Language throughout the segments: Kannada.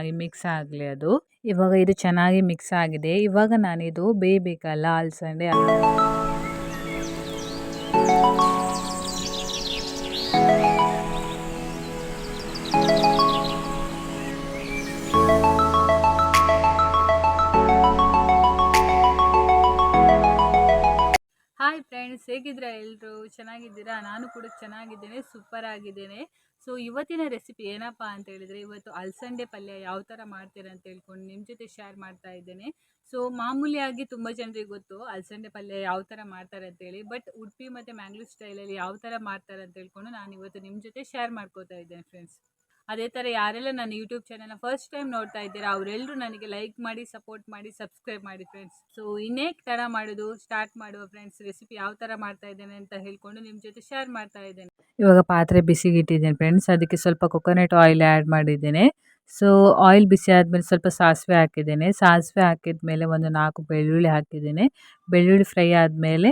ಚೆನ್ನಾಗಿ ಮಿಕ್ಸ್ ಆಗಲಿ ಅದು. ಇವಾಗ ಇದು ಚೆನ್ನಾಗಿ ಮಿಕ್ಸ್ ಆಗಿದೆ. ಇವಾಗ ನಾನಿದು ಬೇಯಬೇಕಲ್ಲ ಅಲಸಂದೆ ಫ್ರೆಂಡ್ಸ್ ಹೇಗಿದ್ದೀರಾ ಎಲ್ಲರೂ ಚೆನ್ನಾಗಿದ್ದೀರಾ? ನಾನು ಕೂಡ ಚೆನ್ನಾಗಿದ್ದೇನೆ ಸೂಪರ್ ಆಗಿದ್ದೇನೆ. ಸೊ ಇವತ್ತಿನ ರೆಸಿಪಿ ಏನಪ್ಪ ಅಂತ ಹೇಳಿದ್ರೆ, ಇವತ್ತು ಅಲ್ಸಂಡೆ ಪಲ್ಯ ಯಾವ ಥರ ಮಾಡ್ತೀರಾ ಅಂತ ಹೇಳ್ಕೊಂಡು ನಿಮ್ಮ ಜೊತೆ ಶೇರ್ ಮಾಡ್ತಾ ಇದ್ದೇನೆ. ಸೊ ಮಾಮೂಲಿಯಾಗಿ ತುಂಬ ಜನರಿಗೆ ಗೊತ್ತು ಅಲ್ಸಂಡೆ ಪಲ್ಯ ಯಾವ ಥರ ಮಾಡ್ತಾರೆ ಅಂತೇಳಿ ಬಟ್ ಉಡುಪಿ ಮತ್ತು ಮ್ಯಾಂಗ್ಳೂರ್ ಸ್ಟೈಲಲ್ಲಿ ಯಾವ ಥರ ಮಾಡ್ತಾರೆ ಅಂತ ಹೇಳ್ಕೊಂಡು ನಾನು ಇವತ್ತು ನಿಮ್ಮ ಜೊತೆ ಶೇರ್ ಮಾಡ್ಕೋತಾ ಇದ್ದೇನೆ ಫ್ರೆಂಡ್ಸ್ ಅದೇ ಥರ ಯಾರೆಲ್ಲ ನನ್ನ ಯೂಟ್ಯೂಬ್ ಚಾನಲ್ನ ಫಸ್ಟ್ ಟೈಮ್ ನೋಡ್ತಾ ಇದ್ದೀರಾ ಅವರೆಲ್ಲರೂ ನನಗೆ ಲೈಕ್ ಮಾಡಿ ಸಪೋರ್ಟ್ ಮಾಡಿ ಸಬ್ಸ್ಕ್ರೈಬ್ ಮಾಡಿ ಫ್ರೆಂಡ್ಸ್ ಸೊ ಇನ್ನೇ ಥರ ಮಾಡೋದು ಸ್ಟಾರ್ಟ್ ಮಾಡುವ ಫ್ರೆಂಡ್ಸ್ ರೆಸಿಪಿ ಯಾವ ಥರ ಮಾಡ್ತಾ ಇದ್ದೇನೆ ಅಂತ ಹೇಳ್ಕೊಂಡು ನಿಮ್ಮ ಜೊತೆ ಶೇರ್ ಮಾಡ್ತಾ ಇದ್ದೇನೆ. ಇವಾಗ ಪಾತ್ರೆ ಬಿಸಿಗಿಟ್ಟಿದ್ದೇನೆ ಫ್ರೆಂಡ್ಸ್ ಅದಕ್ಕೆ ಸ್ವಲ್ಪ ಕೊಕೊನಟ್ ಆಯಿಲ್ ಆ್ಯಡ್ ಮಾಡಿದ್ದೇನೆ. ಸೊ ಆಯಿಲ್ ಬಿಸಿ ಆದಮೇಲೆ ಸ್ವಲ್ಪ ಸಾಸಿವೆ ಹಾಕಿದ್ದೇನೆ. ಸಾಸಿವೆ ಹಾಕಿದ ಮೇಲೆ ಒಂದು ನಾಲ್ಕು ಬೆಳ್ಳುಳ್ಳಿ ಹಾಕಿದ್ದೇನೆ. ಬೆಳ್ಳುಳ್ಳಿ ಫ್ರೈ ಆದಮೇಲೆ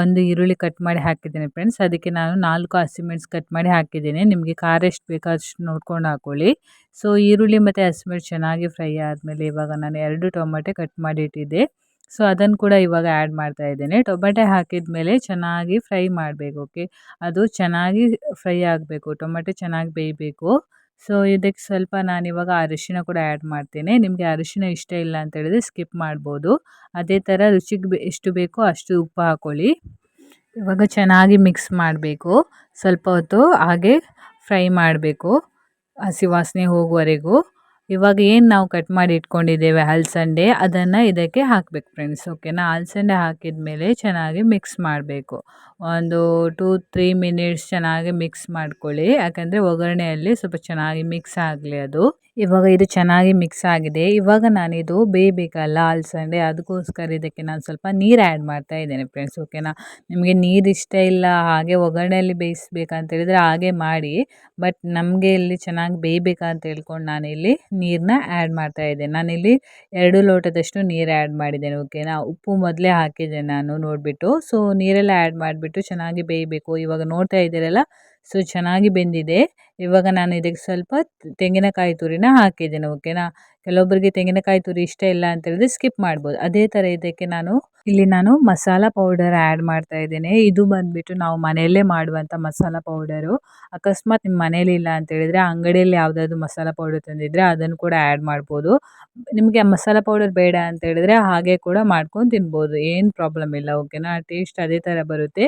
ಒಂದು ಈರುಳ್ಳಿ ಕಟ್ ಮಾಡಿ ಹಾಕಿದ್ದೀನಿ ಫ್ರೆಂಡ್ಸ್ ಅದಕ್ಕೆ ನಾನು ನಾಲ್ಕು ಹಸಿಮೆಣ್ಸು ಕಟ್ ಮಾಡಿ ಹಾಕಿದ್ದೀನಿ. ನಿಮಗೆ ಖಾರ ಎಷ್ಟು ಬೇಕೋ ಅಷ್ಟು ನೋಡ್ಕೊಂಡು ಹಾಕ್ಕೊಳ್ಳಿ ಸೊ ಈರುಳ್ಳಿ ಮತ್ತು ಹಸಿಮೆಣ್ಸು ಚೆನ್ನಾಗಿ ಫ್ರೈ ಆದಮೇಲೆ ಇವಾಗ ನಾನು ಎರಡು ಟೊಮೆಟೊ ಕಟ್ ಮಾಡಿ ಇಟ್ಟಿದ್ದೆ. ಸೊ ಅದನ್ನು ಕೂಡ ಇವಾಗ ಆ್ಯಡ್ ಮಾಡ್ತಾ ಇದ್ದೇನೆ. ಟೊಮೆಟೊ ಹಾಕಿದ ಮೇಲೆ ಚೆನ್ನಾಗಿ ಫ್ರೈ ಮಾಡಬೇಕು ಓಕೆ ಅದು ಚೆನ್ನಾಗಿ ಫ್ರೈ ಆಗಬೇಕು, ಟೊಮೆಟೊ ಚೆನ್ನಾಗಿ ಬೇಯಬೇಕು. ಸೊ, ಇದಕ್ಕೆ ಸ್ವಲ್ಪ ನಾನಿವಾಗ ಅರಿಶಿನ ಕೂಡ ಆ್ಯಡ್ ಮಾಡ್ತೇನೆ. ನಿಮಗೆ ಅರಿಶಿನ ಇಷ್ಟ ಇಲ್ಲ ಅಂತ ಹೇಳಿದ್ರೆ ಸ್ಕಿಪ್ ಮಾಡ್ಬೋದು. ಅದೇ ಥರ ರುಚಿಗೆ ಎಷ್ಟು ಬೇಕೋ ಅಷ್ಟು ಉಪ್ಪು ಹಾಕ್ಕೊಳ್ಳಿ ಇವಾಗ ಚೆನ್ನಾಗಿ ಮಿಕ್ಸ್ ಮಾಡಬೇಕು. ಸ್ವಲ್ಪ ಹೊತ್ತು ಹಾಗೆ ಫ್ರೈ ಮಾಡಬೇಕು ಹಸಿ ವಾಸನೆ ಹೋಗುವವರೆಗೂ ಇವಾಗ ಏನು ನಾವು ಕಟ್ ಮಾಡಿ ಇಟ್ಕೊಂಡಿದ್ದೇವೆ ಹಲಸಂಡೆ ಅದನ್ನು ಇದಕ್ಕೆ ಹಾಕ್ಬೇಕು ಫ್ರೆಂಡ್ಸ್ ಓಕೆನಾ ಹಲಸಂಡೆ ಹಾಕಿದ ಮೇಲೆ ಚೆನ್ನಾಗಿ ಮಿಕ್ಸ್ ಮಾಡಬೇಕು. ಒಂದು ಟೂ ತ್ರೀ ಮಿನಿಟ್ಸ್ ಚೆನ್ನಾಗಿ ಮಿಕ್ಸ್ ಮಾಡ್ಕೊಳ್ಳಿ, ಯಾಕಂದರೆ ಒಗ್ಗರಣೆಯಲ್ಲಿ ಸ್ವಲ್ಪ ಚೆನ್ನಾಗಿ ಮಿಕ್ಸ್ ಆಗಲಿ ಅದು. ಇವಾಗ ಇದು ಚೆನ್ನಾಗಿ ಮಿಕ್ಸ್ ಆಗಿದೆ. ಇವಾಗ ನಾನಿದು ಬೇಯಬೇಕಲ್ಲ ಅಲಸಂಡೆ ಅದಕ್ಕೋಸ್ಕರ ಇದಕ್ಕೆ ನಾನು ಸ್ವಲ್ಪ ನೀರು ಆ್ಯಡ್ ಮಾಡ್ತಾ ಇದ್ದೇನೆ ಫ್ರೆಂಡ್ಸ್ ಓಕೆನಾ ನಿಮಗೆ ನೀರು ಇಷ್ಟ ಇಲ್ಲ, ಹಾಗೆ ಒಗ್ಗರಣೆಯಲ್ಲಿ ಬೇಯಿಸ್ಬೇಕಂತ ಹೇಳಿದರೆ ಹಾಗೆ ಮಾಡಿ ಬಟ್ ನಮಗೆ ಇಲ್ಲಿ ಚೆನ್ನಾಗಿ ಬೇಯಬೇಕಂತ ಹೇಳ್ಕೊಂಡು ನಾನಿಲ್ಲಿ ನೀರನ್ನ ಆ್ಯಡ್ ಮಾಡ್ತಾ ಇದ್ದೇನೆ. ನಾನಿಲ್ಲಿ ಎರಡು ಲೋಟದಷ್ಟು ನೀರು ಆ್ಯಡ್ ಮಾಡಿದ್ದೇನೆ ಓಕೆನಾ ಉಪ್ಪು ಮೊದಲೇ ಹಾಕಿದ್ದೆ ನಾನು ನೋಡಿಬಿಟ್ಟು. ಸೊ ನೀರೆಲ್ಲ ಆ್ಯಡ್ ಮಾಡಿಬಿಟ್ಟು ಚೆನ್ನಾಗಿ ಬೇಯಬೇಕು. ಇವಾಗ ನೋಡ್ತಾ ಇದ್ದೀರಲ್ಲ? ಸೊ ಚೆನ್ನಾಗಿ ಬೆಂದಿದೆ. ಇವಾಗ ನಾನು ಇದಕ್ಕೆ ಸ್ವಲ್ಪ ತೆಂಗಿನಕಾಯಿ ತುರಿನ ಹಾಕಿದ್ದೇನೆ, ಓಕೆನಾ? ಕೆಲವೊಬ್ಬರಿಗೆ ತೆಂಗಿನಕಾಯಿ ತುರಿ ಇಷ್ಟ ಇಲ್ಲ ಅಂತ ಹೇಳಿದ್ರೆ ಸ್ಕಿಪ್ ಮಾಡ್ಬೋದು. ಅದೇ ಥರ ಇದಕ್ಕೆ ನಾನು, ಇಲ್ಲಿ ನಾನು ಮಸಾಲ ಪೌಡರ್ ಆ್ಯಡ್ ಮಾಡ್ತಾ ಇದ್ದೇನೆ. ಇದು ಬಂದುಬಿಟ್ಟು ನಾವು ಮನೆಯಲ್ಲೇ ಮಾಡುವಂಥ ಮಸಾಲ ಪೌಡರು ಅಕಸ್ಮಾತ್ ನಿಮ್ಮ ಮನೇಲಿ ಇಲ್ಲ ಅಂತ ಹೇಳಿದರೆ ಅಂಗಡಿಯಲ್ಲಿ ಯಾವುದಾದ್ರು ಮಸಾಲ ಪೌಡರ್ ತಂದಿದ್ದರೆ ಅದನ್ನು ಕೂಡ ಆ್ಯಡ್ ಮಾಡ್ಬೋದು. ನಿಮಗೆ ಮಸಾಲ ಪೌಡರ್ ಬೇಡ ಅಂತ ಹೇಳಿದ್ರೆ ಹಾಗೆ ಕೂಡ ಮಾಡ್ಕೊಂಡು ತಿನ್ಬೋದು. ಏನು ಪ್ರಾಬ್ಲಮ್ ಇಲ್ಲ, ಓಕೆನಾ? ಟೇಸ್ಟ್ ಅದೇ ಥರ ಬರುತ್ತೆ.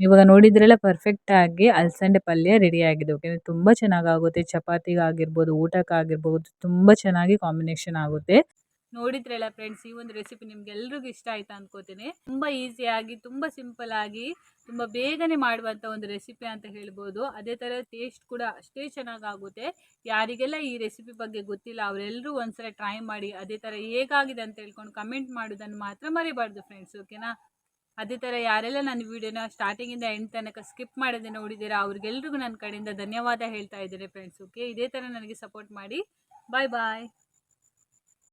ಇವಾಗ ನೋಡಿದ್ರೆಲ್ಲ ಪರ್ಫೆಕ್ಟಾಗಿ ಅಲಸಂಡೆ ಪಲ್ಯ ರೆಡಿ ಆಗಿದೆ ಓಕೆ ತುಂಬ ಚೆನ್ನಾಗಾಗುತ್ತೆ. ಚಪಾತಿಗಾಗಿರ್ಬೋದು, ಊಟಕ್ಕಾಗಿರ್ಬೋದು, ತುಂಬ ಚೆನ್ನಾಗಿ ಕಾಂಬಿನೇಷನ್ ಆಗುತ್ತೆ. ನೋಡಿದ್ರಲ್ಲ ಫ್ರೆಂಡ್ಸ್ ಈ ಒಂದು ರೆಸಿಪಿ ನಿಮ್ಗೆ ಎಲ್ರಿಗೂ ಇಷ್ಟ ಆಯ್ತಾ ಅನ್ಕೋತೀನಿ. ತುಂಬ ಈಸಿಯಾಗಿ ತುಂಬ ಸಿಂಪಲ್ ಆಗಿ, ತುಂಬ ಬೇಗನೆ ಮಾಡುವಂಥ ಒಂದು ರೆಸಿಪಿ ಅಂತ ಹೇಳ್ಬೋದು. ಅದೇ ಥರ ಟೇಸ್ಟ್ ಕೂಡ ಅಷ್ಟೇ ಚೆನ್ನಾಗಾಗುತ್ತೆ. ಯಾರಿಗೆಲ್ಲ ಈ ರೆಸಿಪಿ ಬಗ್ಗೆ ಗೊತ್ತಿಲ್ಲ ಅವರೆಲ್ಲರೂ ಒಂದ್ಸಲ ಟ್ರೈ ಮಾಡಿ, ಅದೇ ಥರ ಹೇಗಾಗಿದೆ ಅಂತ ಹೇಳ್ಕೊಂಡು ಕಮೆಂಟ್ ಮಾಡೋದನ್ನು ಮಾತ್ರ ಮರಿಬಾರ್ದು ಫ್ರೆಂಡ್ಸ್ ಓಕೆನಾ ಅದೇ ಥರ ಯಾರೆಲ್ಲ ನನ್ನ ವೀಡಿಯೋನ ಸ್ಟಾರ್ಟಿಂಗಿಂದ ಎಂಡ್ ತನಕ ಸ್ಕಿಪ್ ಮಾಡಿದೆ ನೋಡಿದ್ದೀರಾ, ಅವ್ರಿಗೆಲ್ರಿಗೂ ನನ್ನ ಕಡೆಯಿಂದ ಧನ್ಯವಾದ ಹೇಳ್ತಾ ಇದ್ದೀನಿ ಫ್ರೆಂಡ್ಸ್ ಓಕೆ ಇದೇ ಥರ ನನಗೆ ಸಪೋರ್ಟ್ ಮಾಡಿ. ಬಾಯ್ ಬಾಯ್